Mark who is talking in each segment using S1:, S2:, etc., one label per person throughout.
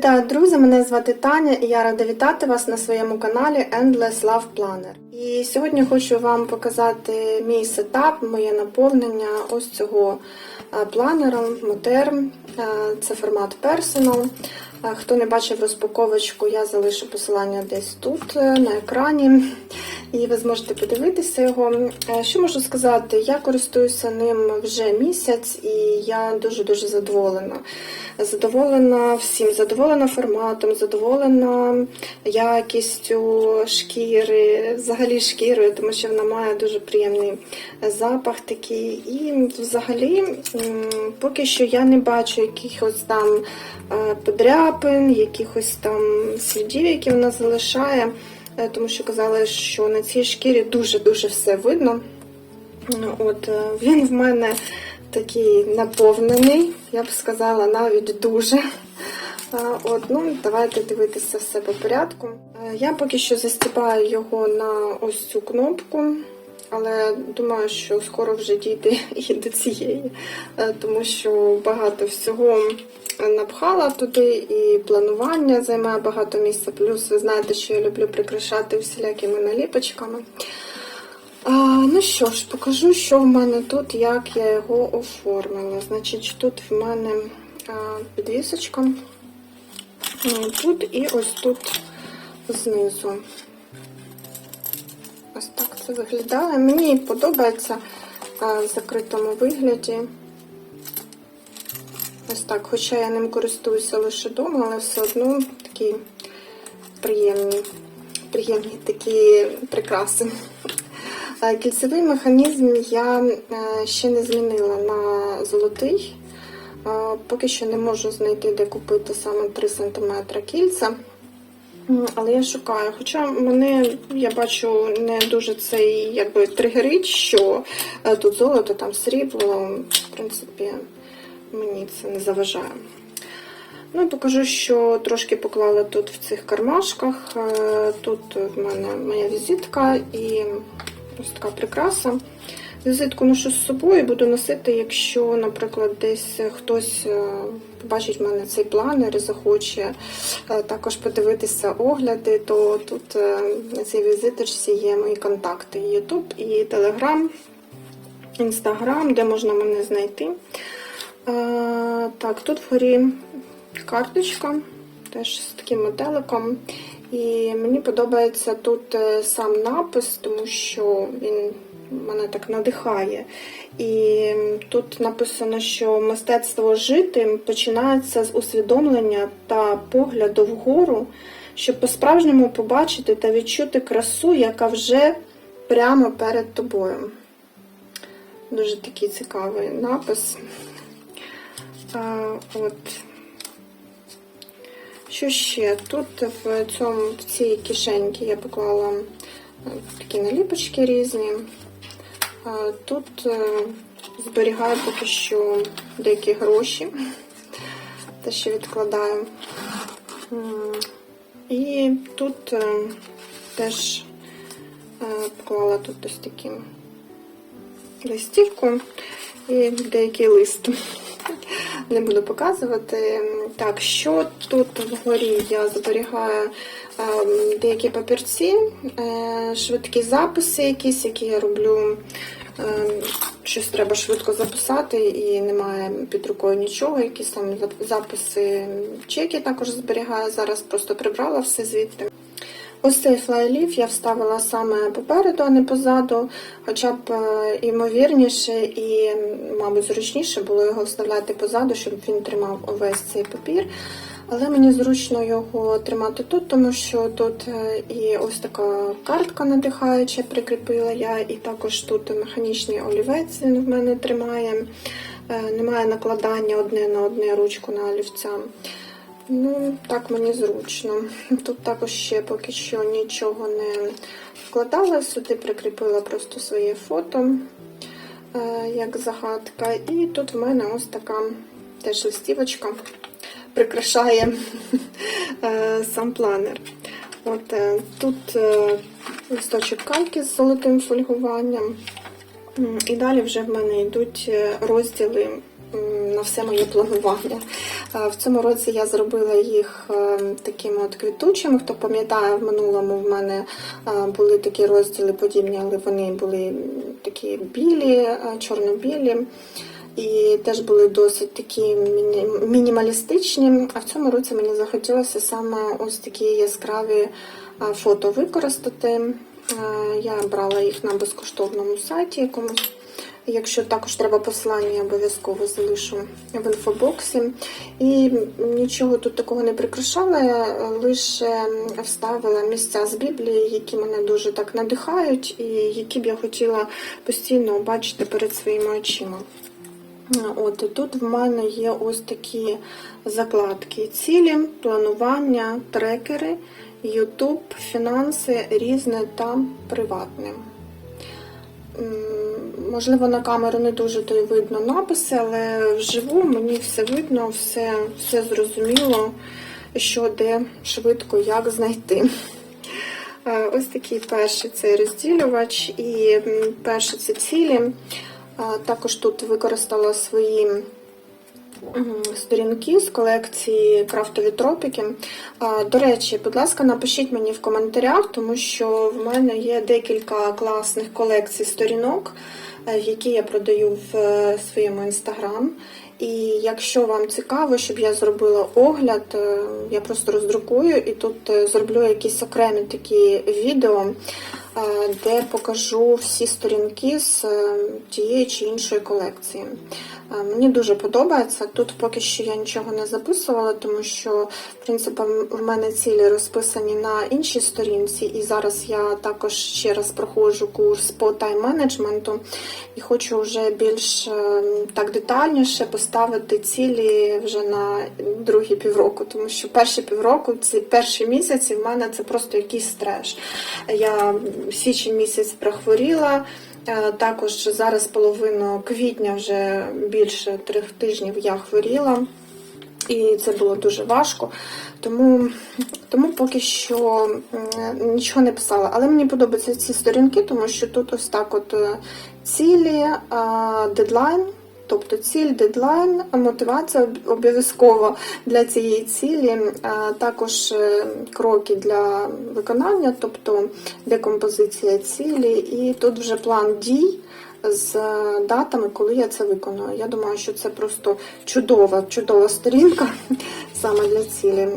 S1: Вітаю, друзі! Мене звати Таня і я рада вітати вас на своєму каналі Endless Love Planner. І сьогодні хочу вам показати мій сетап, моє наповнення ось цього е, планера Moterm. Е, Це формат Personal. Е, Хто не бачив розпаковочку, я залишу посилання десь тут на екрані. І ви зможете подивитися його. Е, Що можу сказати? Я користуюся ним вже місяць, і я дуже-дуже задоволена. Задоволена всім, задоволена форматом, задоволена якістю шкіри, взагалі шкірою, тому що вона має дуже приємний запах такий. І взагалі, поки що я не бачу якихось там е, подряпин, якихось там слідів, які вона залишає, Е, тому що казали, що на цій шкірі дуже-дуже все видно. Ну, От е, він в мене такий наповнений, я б сказала, навіть дуже. Е, От, ну, давайте дивитися все по порядку. Е, Я поки що застібаю його на ось цю кнопку, але думаю, що скоро вже дійде і до цієї, е, тому що багато всього напхала туди, і планування займає багато місця. Плюс ви знаєте, що я люблю прикрашати всілякими наліпочками. А, ну що ж, покажу, що в мене тут, як я його оформила. Значить, тут в мене а, підвісочка. Тут і ось тут знизу. Ось так це виглядає. Мені подобається в закритому вигляді. Ось так, хоча я ним користуюся лише вдома, але все одно такі приємні, приємні такі прикраси. Кільцевий механізм я е, ще не змінила на золотий. Е, Поки що не можу знайти, де купити саме 3 см кільця. Але я шукаю. Хоча мене, я бачу, не дуже цей якби тригерить, що е, тут золото, там срібло. В принципі, мені це не заважає. Ну, покажу, що трошки поклала тут в цих кармашках. Е, Тут в мене моя візитка і ось така прикраса. Візитку ношу з собою буду носити, якщо, наприклад, десь хтось е, побачить в мене цей планер і захоче е, також подивитися огляди, то тут на цій візиточці є мої контакти: YouTube і Telegram, Instagram, де можна мене знайти. Е, Так, тут вгорі карточка, теж з таким метеликом. І мені подобається тут е, сам напис, тому що він мене так надихає. І тут написано, що мистецтво жити починається з усвідомлення та погляду вгору, щоб по-справжньому побачити та відчути красу, яка вже прямо перед тобою. Дуже такий цікавий напис. А, от. Що ще? Тут в цьому в цій кишеньці я поклала е, такі наліпочки різні. А Тут е, зберігаю поки що деякі гроші, те, що відкладаю. І тут е, теж поклала тут ось такі листівку і деякий лист. Не буду показувати. Так, що тут вгорі я зберігаю е, деякі папірці, е, швидкі записи якісь, які я роблю. Е, Щось треба швидко записати і немає під рукою нічого. Якісь там записи, чеки також зберігаю. Зараз просто прибрала все звідти. Ось цей флайлів я вставила саме попереду, а не позаду, хоча б е, ймовірніше і, мабуть, зручніше було його вставляти позаду, щоб він тримав увесь цей папір. Але мені зручно його тримати тут, тому що тут е, і ось така картка надихаюча прикріпила я, і також тут механічний олівець він в мене тримає. Е, Немає накладання одне на одне ручку на олівця. Ну, так мені зручно. Тут також ще поки що нічого не вкладала, сюди прикріпила просто своє фото, е, як загадка. І тут в мене ось така теж листівочка прикрашає е, сам планер. От е, тут листочок кальки з золотим фольгуванням. І далі вже в мене йдуть розділи на все моє планування. Е, В цьому році я зробила їх е, такими от квітучими. Хто пам'ятає, в минулому в мене е, були такі розділи подібні, але вони були такі білі, чорно-білі. І теж були досить такі мінімалістичні. А в цьому році мені захотілося саме ось такі яскраві фото використати. Я брала їх на безкоштовному сайті якомусь. Якщо також треба посилання, я обов'язково залишу в інфобоксі. І нічого тут такого не прикрашала, лише вставила місця з Біблії, які мене дуже так надихають, і які б я хотіла постійно бачити перед своїми очима. От тут в мене є ось такі закладки: цілі, планування, трекери, YouTube, фінанси, різне та приватне. Можливо, на камеру не дуже то й видно написи, але вживу мені все видно, все, все зрозуміло, що де швидко, як знайти. Е, Ось такий перший цей розділювач і перші це цілі. Також тут використала свої сторінки з колекції крафтові тропіки. До речі, будь ласка, напишіть мені в коментарях, тому що в мене є декілька класних колекцій сторінок, е, які я продаю в е, своєму інстаграм. І якщо вам цікаво, щоб я зробила огляд, е, я просто роздрукую і тут е, зроблю якісь окремі такі відео, е, де покажу всі сторінки з е, тієї чи іншої колекції. Мені дуже подобається. Тут поки що я нічого не записувала, тому що в принципі в мене цілі розписані на іншій сторінці, і зараз я також ще раз проходжу курс по тайм-менеджменту і хочу вже більш е, так детальніше поставити цілі вже на другі півроку, тому що перші півроку, ці перші місяці в мене це просто якийсь стрес. Я січень місяць прохворіла. Е, Також зараз половину квітня вже більше трьох тижнів я хворіла, і це було дуже важко. Тому, тому поки що нічого не писала. Але мені подобаються ці сторінки, тому що тут ось так от е, цілі, а, дедлайн. Тобто ціль, дедлайн, мотивація об- обов'язково для цієї цілі, також е, кроки для виконання, тобто декомпозиція цілі, і тут вже план дій з е, датами, коли я це виконую. Я думаю, що це просто чудова, чудова сторінка саме для цілі.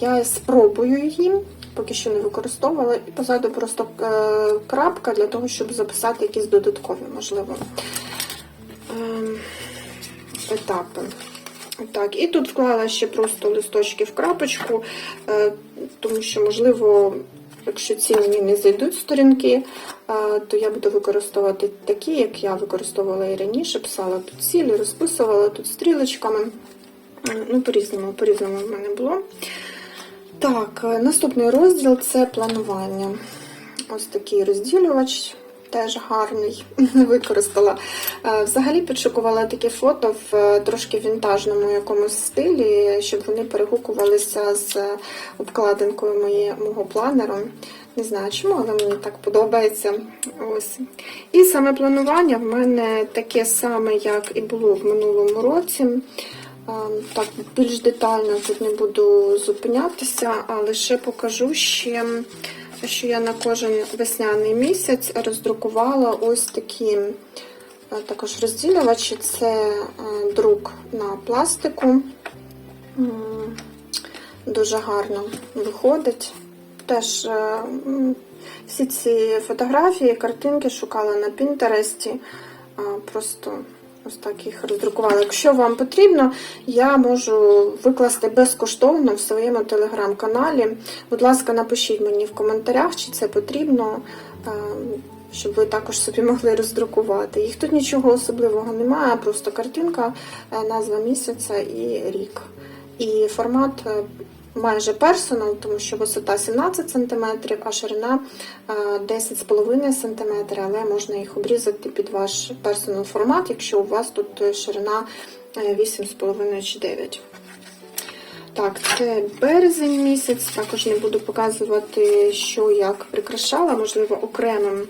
S1: Я спробую її. Поки що не використовувала, і позаду просто е, крапка для того, щоб записати якісь додаткові, можливо, етапи. Так, і тут вклала ще просто листочки в крапочку, е, тому що, можливо, якщо ці мені не зайдуть сторінки, е, то я буду використовувати такі, як я використовувала і раніше, писала тут цілі, розписувала тут стрілочками. Ну, по-різному, по-різному в мене було. Так, е, наступний розділ це планування. Ось такий розділювач, теж гарний, використала. Е, Взагалі підшукувала такі фото в е, трошки вінтажному якомусь стилі, щоб вони перегукувалися з обкладинкою моє, мого планеру. Не знаю чому, але мені так подобається. Ось. І саме планування в мене таке саме, як і було в минулому році. Е, Так, більш детально тут не буду зупинятися, а лише покажу ще, що я на кожен весняний місяць роздрукувала ось такі е, також розділювачі. Це е, друк на пластику. Дуже гарно виходить. Теж е, всі ці фотографії, картинки шукала на Пінтересті. Просто ось так їх роздрукувала. Якщо вам потрібно, я можу викласти безкоштовно в своєму телеграм-каналі. Будь ласка, напишіть мені в коментарях, чи це потрібно, е, щоб ви також собі могли роздрукувати. Їх тут нічого особливого немає, просто картинка, е, назва місяця і рік. І формат е, майже персонал, тому що висота 17 см, а ширина е, 10,5 см, але можна їх обрізати під ваш персонал формат, якщо у вас тут ширина е, 8,5 чи 9. Так, це березень місяць. Також не буду показувати, що як прикрашала, можливо, окремим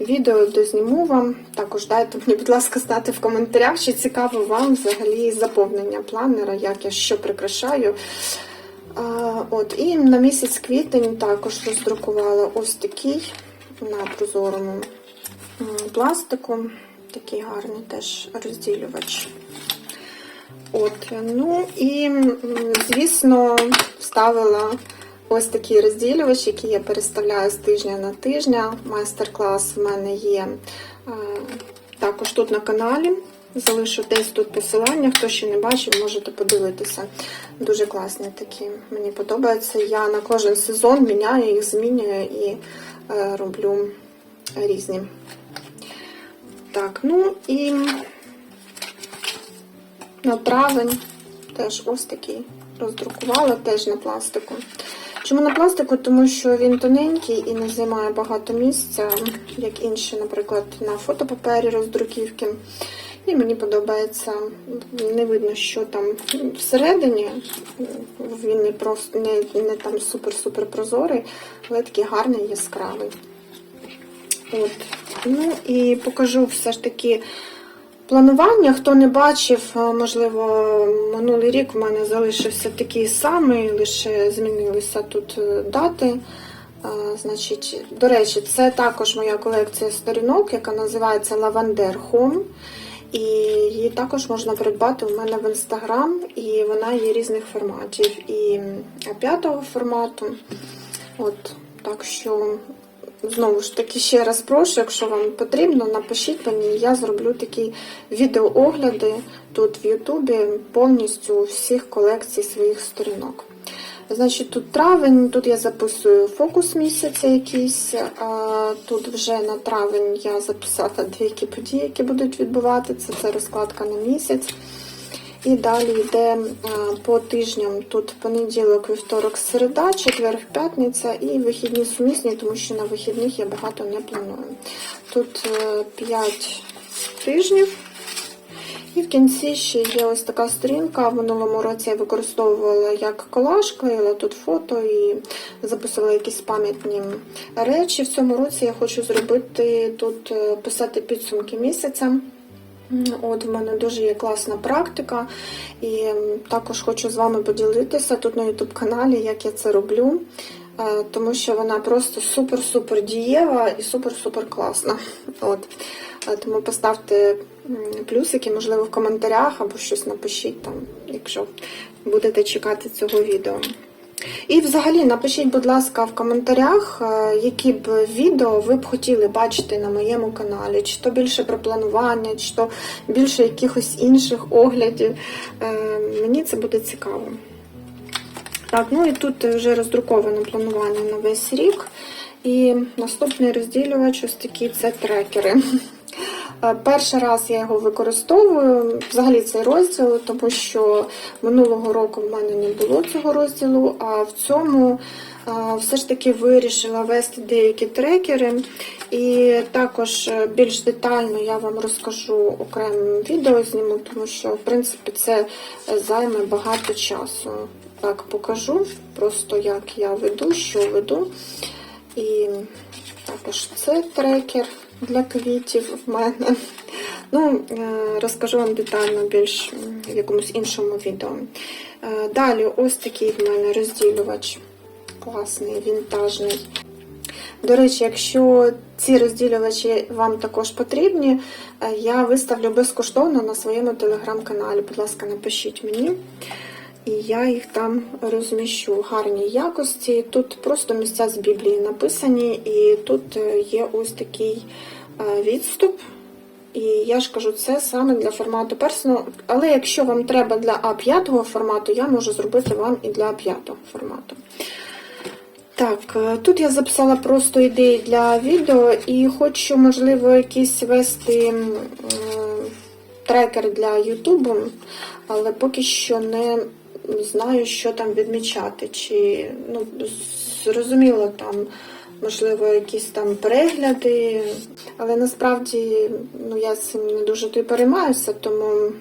S1: відео дозніму вам. Також дайте мені, будь ласка, знати в коментарях, чи цікаво вам взагалі заповнення планера, як я що прикрашаю. От, І на місяць квітень також роздрукувала ось такий на прозорому пластику. Такий гарний теж розділювач. От, ну і, звісно, вставила ось такий розділювач, який я переставляю з тижня на тижня. Майстер-клас в мене є е, також тут на каналі. Залишу десь тут посилання. Хто ще не бачив, можете подивитися. Дуже класні такі. Мені подобається. Я на кожен сезон міняю їх, змінюю і е, роблю різні. Так, ну і на травень теж ось такий роздрукувала, теж на пластику. Чому на пластику? Тому що він тоненький і не займає багато місця, як інші, наприклад, на фотопапері роздруківки. І мені подобається, не видно, що там всередині. Він не просто не, не там супер-супер прозорий, але такий гарний, яскравий. От. Ну і покажу все ж таки планування. Хто не бачив, е, можливо, минулий рік в мене залишився такий самий, лише змінилися тут е, дати. Е, Значить, до речі, це також моя колекція сторінок, яка називається Lavender Home. І її також можна придбати у мене в інстаграм, і вона є різних форматів. І А5 формату. От, так що, знову ж таки, ще раз прошу, якщо вам потрібно, напишіть мені, я зроблю такі відеоогляди тут в Ютубі повністю всіх колекцій своїх сторінок. Значить, тут травень, тут я записую фокус місяця якийсь. Тут вже на травень я записала деякі події, які будуть відбуватися. Це розкладка на місяць. І далі йде по тижням. Тут понеділок, вівторок, середа, четвер, п'ятниця і вихідні сумісні, тому що на вихідних я багато не планую. Тут 5 тижнів. І в кінці ще є ось така сторінка. В минулому році я використовувала як колаж, клеїла тут фото і записувала якісь пам'ятні речі. В цьому році я хочу зробити тут е, писати підсумки місяця. От в мене дуже є класна практика, і також хочу з вами поділитися тут на YouTube каналі, як я це роблю, е, тому що вона просто супер-супер дієва і супер-супер класна. От. Е, Тому поставте плюсики, можливо, в коментарях або щось напишіть там, якщо будете чекати цього відео. І взагалі напишіть, будь ласка, в коментарях, е, які б відео ви б хотіли бачити на моєму каналі, чи то більше про планування, чи то більше якихось інших оглядів. Е, Мені це буде цікаво. Так, ну і тут вже роздруковане планування на весь рік. І наступний розділювач ось такі це трекери. Е, Перший раз я його використовую, взагалі цей розділ, тому що минулого року в мене не було цього розділу, а в цьому е, все ж таки вирішила вести деякі трекери. І також е, більш детально я вам розкажу окремим відео зніму, тому що, в принципі, це займе багато часу. Так, покажу просто, як я веду, що веду. І також це трекер для квітів в мене. Ну, е, розкажу вам детально більш в якомусь іншому відео. Е, Далі ось такий в мене розділювач. Класний, вінтажний. До речі, якщо ці розділювачі вам також потрібні, е, я виставлю безкоштовно на своєму телеграм-каналі. Будь ласка, напишіть мені. І я їх там розміщу в гарній якості. Тут просто місця з Біблії написані, і тут е, є ось такий е, відступ. І я ж кажу, це саме для формату персонал. Але якщо вам треба для А5 формату, я можу зробити вам і для А5 формату. Так, е, тут я записала просто ідеї для відео і хочу, можливо, якийсь вести трекер для Ютубу, але поки що не знаю, що там відмічати. Чи, ну, зрозуміло, там, можливо, якісь там перегляди, але насправді ну, я цим не дуже переймаюся, тому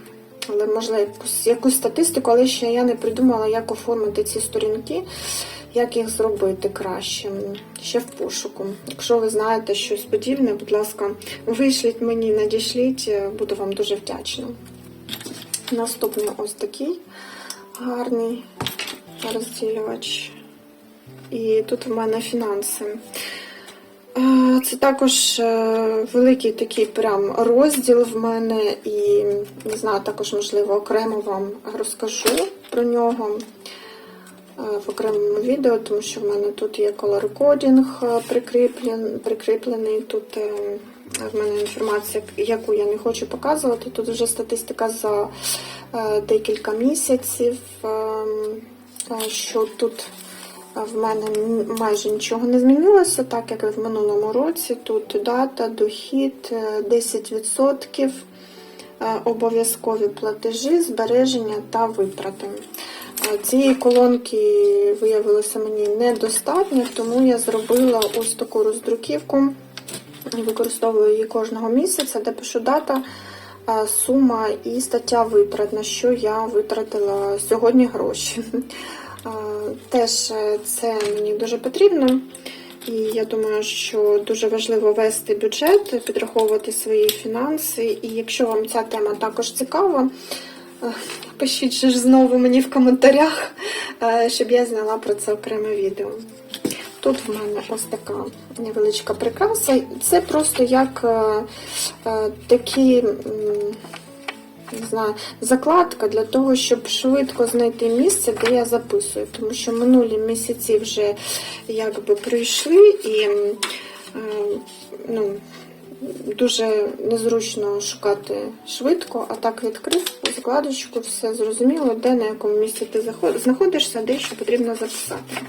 S1: але можливо якусь, якусь статистику, але ще я не придумала, як оформити ці сторінки, як їх зробити краще. Ще в пошуку. Якщо ви знаєте щось подібне, будь ласка, вишліть мені, надішліть, буду вам дуже вдячна. Наступний ось такий гарний розділювач. І тут в мене фінанси. Е, Це також е, великий такий прям розділ в мене, і не знаю, також, можливо, окремо вам розкажу про нього е, в окремому відео, тому що в мене тут є колор-кодінг прикріплений. Тут в мене інформація, яку я не хочу показувати. Тут вже статистика за декілька місяців, е, е, що тут в мене майже нічого не змінилося, так як і в минулому році. Тут дата, дохід, е, 10%, е, обов'язкові платежі, збереження та витрати. Е, Цієї колонки виявилося мені недостатньо, тому я зробила ось таку роздруківку. Використовую її кожного місяця, де пишу дата, е, сума і стаття витрат, на що я витратила сьогодні гроші. Е, Теж е, це мені дуже потрібно. І я думаю, що дуже важливо вести бюджет, підраховувати свої фінанси. І якщо вам ця тема також цікава, е, пишіть ж знову мені в коментарях, е, щоб я зняла про це окреме відео. Тут в мене ось така невеличка прикраса. Це просто як е, е, такі. не знаю, закладка для того, щоб швидко знайти місце, де я записую. Тому що минулі місяці вже якби прийшли і е, ну, дуже незручно шукати швидко, а так відкрив закладочку, все зрозуміло, де на якому місці ти знаходишся, де що потрібно записати.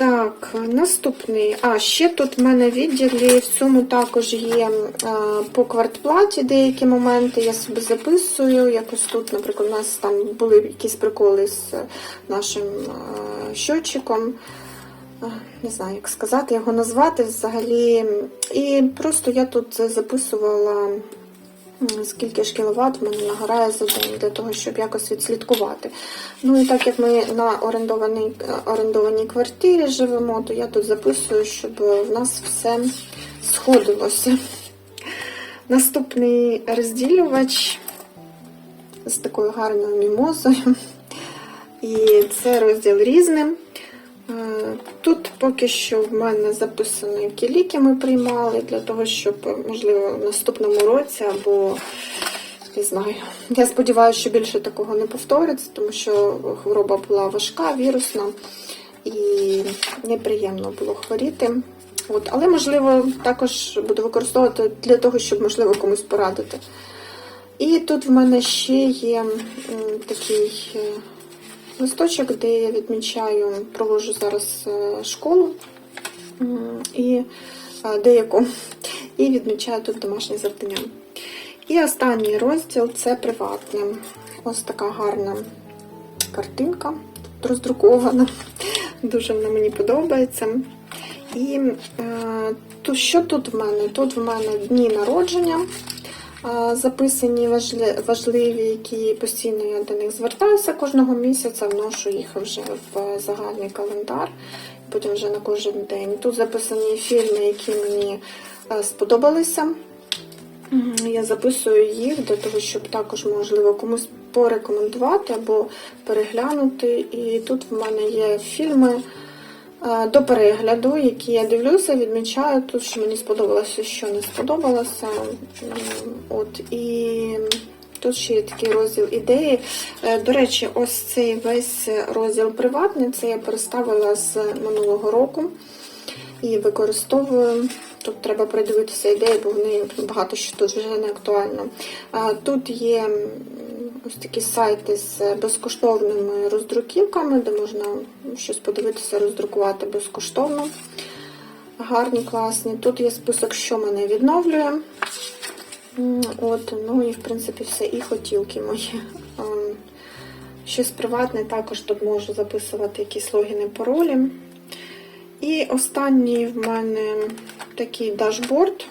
S1: Так, наступний. А, ще тут в мене відділі в цьому також є а, по квартплаті деякі моменти. Я собі записую. Якось тут, наприклад, у нас там були якісь приколи з нашим а, щотчиком. Не знаю, як сказати, його назвати взагалі. І просто я тут записувала. Скільки ж кіловат мене нагорає за день для того, щоб якось відслідкувати. Ну і так як ми на орендованій, орендованій квартирі живемо, то я тут записую, щоб в нас все сходилося. Наступний розділювач з такою гарною мімозою. І це розділ різним. Е, Тут поки що в мене записано, які ліки ми приймали, для того, щоб, можливо, в наступному році або не знаю. Я сподіваюся, що більше такого не повториться, тому що хвороба була важка, вірусна і неприємно було хворіти. От, але, можливо, також буду використовувати для того, щоб, можливо, комусь порадити. І тут в мене ще є такий е, листочок, де я відмічаю, проводжу зараз е, школу і е, деяку, і відмічаю тут домашнє завдання. І останній розділ це приватне. Ось така гарна картинка, тут роздрукована. Дуже вона мені подобається. І е, то, що тут в мене? Тут в мене дні народження записані важливі, які постійно я до них звертаюся кожного місяця, вношу їх вже в загальний календар, потім вже на кожен день. Тут записані фільми, які мені е, сподобалися. Я записую їх для того, щоб також можливо комусь порекомендувати або переглянути. І тут в мене є фільми до перегляду, які я дивлюся, відмічаю тут, що мені сподобалося, що не сподобалося. От і тут ще є такий розділ ідеї. Е, До речі, ось цей весь розділ приватний, це я переставила з минулого року і використовую. Тут треба придивитися ідеї, бо вони багато що тут вже не актуально. Тут є ось такі сайти з безкоштовними роздруківками, де можна щось подивитися, роздрукувати безкоштовно. Гарні, класні. Тут є список, що мене відновлює. От, ну і в принципі все, і хотілки мої. Ем, Щось приватне, також тут можу записувати якісь логіни, паролі. І останній в мене такий дашборд,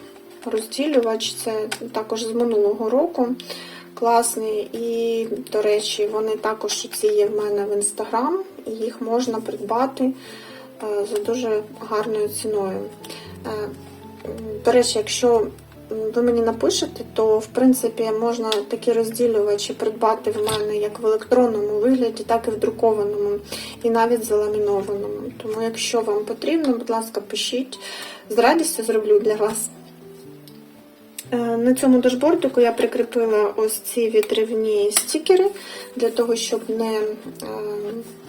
S1: розділювач, це також з минулого року. Класний. І, до речі, вони також ці є в мене в інстаграм, і їх можна придбати е, за дуже гарною ціною. Е, До речі, якщо ви мені напишете, то в принципі можна такі розділювачі придбати в мене як в електронному вигляді, так і в друкованому, і навіть заламінованому. Тому, якщо вам потрібно, будь ласка, пишіть. З радістю зроблю для вас. Е, На цьому дашбордику я прикріпила ось ці вітривні стікери для того, щоб не е,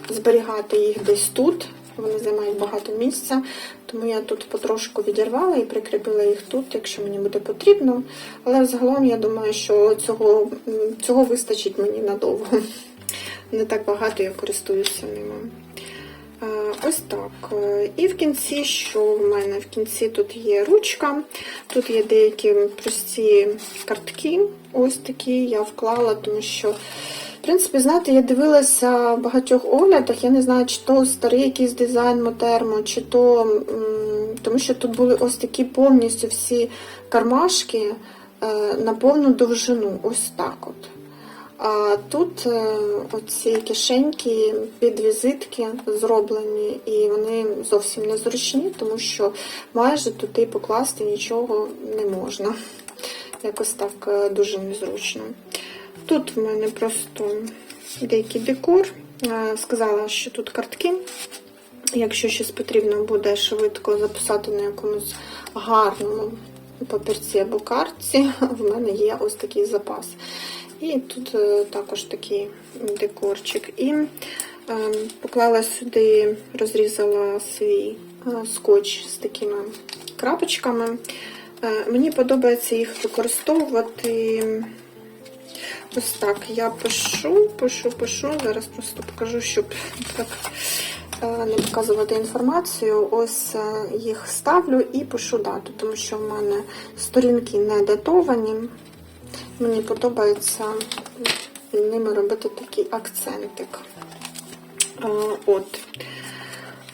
S1: зберігати їх десь тут. Вони займають багато місця, тому я тут потрошку відірвала і прикріпила їх тут, якщо мені буде потрібно. Але взагалом я думаю, що цього, цього вистачить мені надовго. Не так багато я користуюся ними. Е, Ось так. І в кінці, що в мене? В кінці тут є ручка, тут є деякі прості картки. Ось такі я вклала, тому що, в принципі, знаєте, я дивилася в багатьох оглядах, я не знаю, чи то старий якийсь дизайн Мотермо, чи то, тому що тут були ось такі повністю всі кармашки е, на повну довжину. Ось так от. А тут е, оці кишеньки під візитки зроблені, і вони зовсім незручні, тому що майже туди покласти нічого не можна. Якось так е, дуже незручно. Тут в мене просто деякий декор. Е, Сказала, що тут картки. Якщо щось потрібно буде швидко записати на якомусь гарному папірці або картці, в мене є ось такий запас. І тут е, також такий декорчик. І е, поклала сюди, розрізала свій е, скотч з такими крапочками. Мені подобається їх використовувати. Ось так. Я пишу, пишу, пишу. Зараз просто покажу, щоб так не показувати інформацію. Ось їх ставлю і пишу дату, тому що в мене сторінки не датовані. Мені подобається ними робити такий акцентик. От.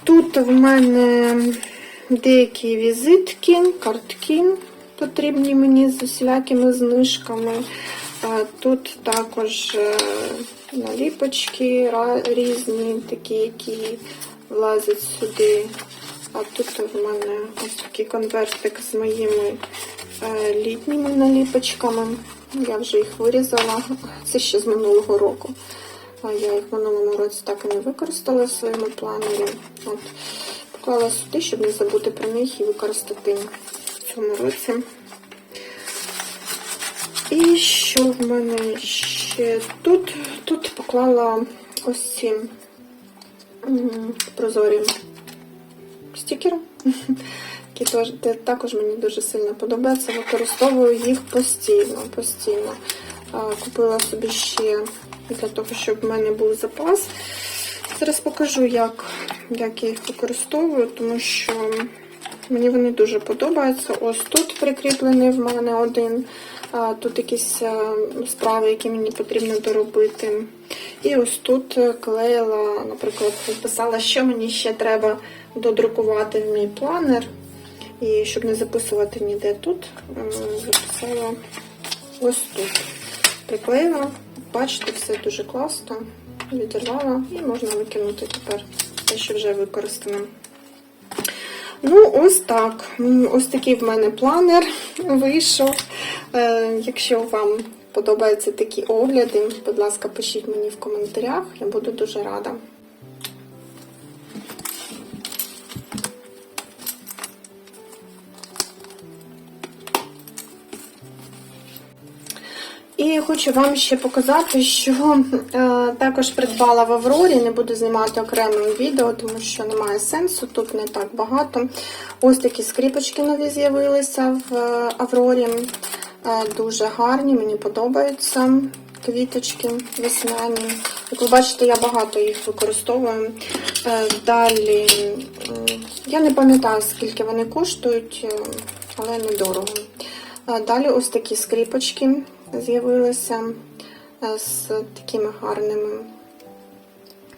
S1: Тут в мене деякі візитки, картки потрібні мені з усілякими знижками. Тут також е, наліпочки різні, такі, які влазять сюди. А тут в мене ось такий конвертик з моїми е, літніми наліпочками. Я вже їх вирізала. Це ще з минулого року. Я їх в минулому році так і не використала в своєму планері. От. Поклала сюди, щоб не забути про них і використати в цьому році. І що в мене ще тут? Тут поклала ось ці прозорі стікери, які теж- те- також мені дуже сильно подобаються. Використовую їх постійно. постійно. Купила собі ще для того, щоб в мене був запас. Зараз покажу, як, як я їх використовую, тому що мені вони дуже подобаються. Ось тут прикріплений в мене один. Тут якісь справи, які мені потрібно доробити. І ось тут клеїла, наприклад, писала, що мені ще треба додрукувати в мій планер. І щоб не записувати ніде тут, е, записала ось тут. Приклеїла. Бачите, все дуже класно. Відірвала і можна викинути тепер те, що вже використано. Ну, ось так. Ось такий в мене планер вийшов. Е, Якщо вам подобаються такі огляди, будь ласка, пишіть мені в коментарях, я буду дуже рада. І хочу вам ще показати, що е, також придбала в Аврорі. Не буду знімати окремим відео, тому що немає сенсу, тут не так багато. Ось такі скріпочки нові з'явилися в е, Аврорі. Е, дуже гарні, мені подобаються. Квіточки весняні. Як ви бачите, я багато їх використовую. Е, Далі, м, я не пам'ятаю, скільки вони коштують, е, але недорого. Е, Далі ось такі скріпочки з'явилися е, з такими гарними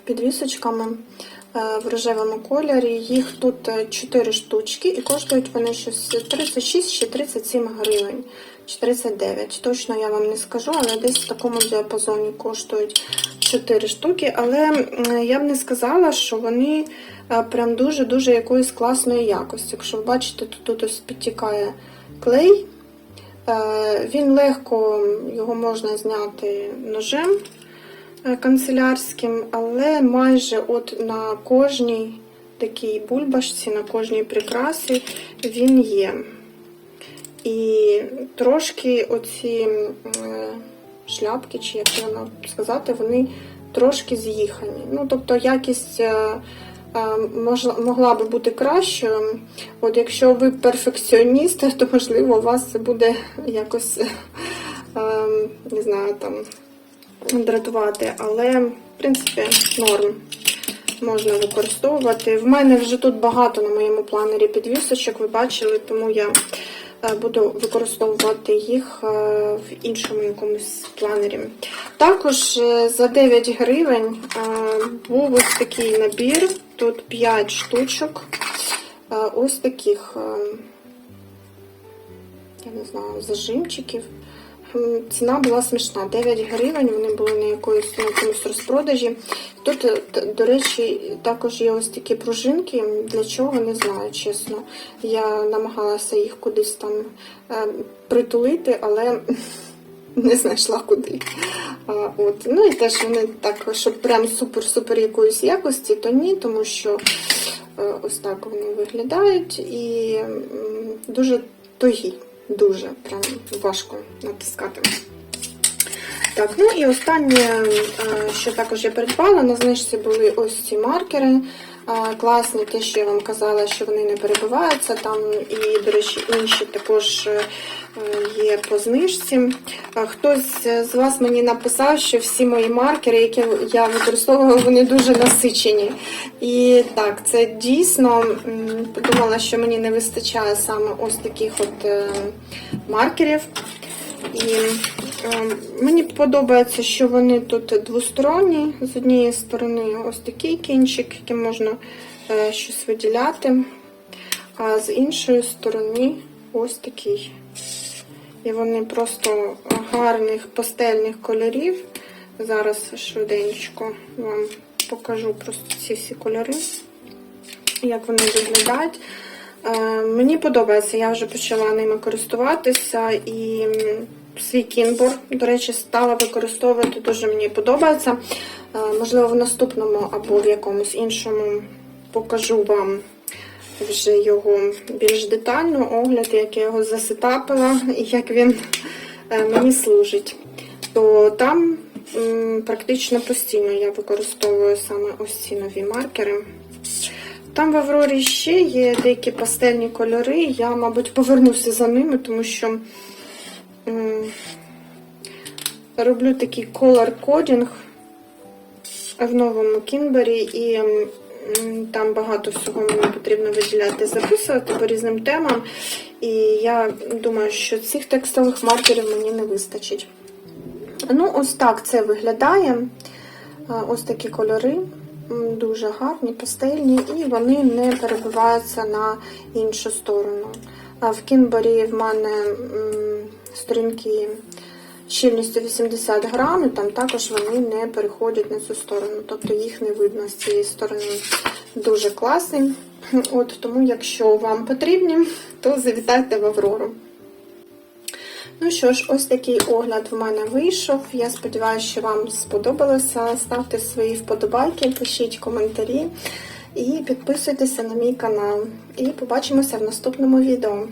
S1: підвісочками е, в рожевому кольорі. Їх тут 4 штучки і коштують вони щось 36 чи 37 гривень. чи 39. Точно я вам не скажу, але десь в такому діапазоні коштують 4 штуки. Але я б не сказала, що вони е, прям дуже-дуже якоїсь класної якості. Якщо ви бачите, тут, тут ось підтікає клей. Е, Він легко його можна зняти ножем е, канцелярським, але майже от на кожній такій бульбашці, на кожній прикрасі він є. І трошки оці е, шляпки, чи як воно сказати, вони трошки з'їхані. Ну, тобто якість могла би бути кращою. От якщо ви перфекціоніст, то можливо у вас це буде якось е, не знаю, там дратувати, але в принципі норм. Можна використовувати. В мене вже тут багато на моєму планері підвісочок, ви бачили, тому я е, буду використовувати їх е, в іншому якомусь планері. Також е, за 9 гривень е, був ось такий набір, тут 5 штучок. е, Ось таких, е, я не знаю, зажимчиків. Ціна була смішна. 9 гривень, вони були на якоїсь на якомусь розпродажі. Тут, е, до речі, також є ось такі пружинки. Для чого не знаю, чесно. Я намагалася їх кудись там е, притулити, але не знайшла куди. От. Ну і теж вони так, щоб прям супер-супер якоїсь якості, то ні, тому що е, ось так вони виглядають і дуже тугі. Дуже прям важко натискати. Так, ну і останнє, е, що також я придбала, на знижці були ось ці маркери. Класні, те, що я вам казала, що вони не перебиваються. Там і, до речі, інші також е, є по знижці. Хтось з вас мені написав, що всі мої маркери, які я використовувала, вони дуже насичені. І так, це дійсно подумала, що мені не вистачає саме ось таких от е, маркерів. І е, мені подобається, що вони тут двосторонні. З однієї сторони ось такий кінчик, яким можна е, щось виділяти, а з іншої сторони ось такий. І вони просто гарних пастельних кольорів. Зараз швиденько вам покажу просто ці всі кольори, як вони виглядають. Е, Мені подобається, я вже почала ними користуватися і свій кінбор, до речі, стала використовувати, дуже мені подобається. Е, Можливо, в наступному або в якомусь іншому покажу вам вже його більш детально, огляд, як я його засетапила і як він е, мені служить. То там практично постійно я використовую саме ось ці нові маркери. Там в Аврорі ще є деякі пастельні кольори. Я, мабуть, повернуся за ними, тому що роблю такий coding в новому кінбері, і там багато всього мені потрібно виділяти, записувати по різним темам. І я думаю, що цих текстових маркерів мені не вистачить. Ну, ось так це виглядає. Ось такі кольори. Дуже гарні, пастельні, і вони не перебиваються на іншу сторону. В кінборі в мене сторінки щільністю 80 грам, там також вони не переходять на цю сторону, тобто їх не видно з цієї сторони. Дуже класний. От Тому, якщо вам потрібні, то завітайте в Аврору. Ну що ж, ось такий огляд в мене вийшов. Я сподіваюся, що вам сподобалося. Ставте свої вподобайки, пишіть коментарі і підписуйтеся на мій канал. І побачимося в наступному відео.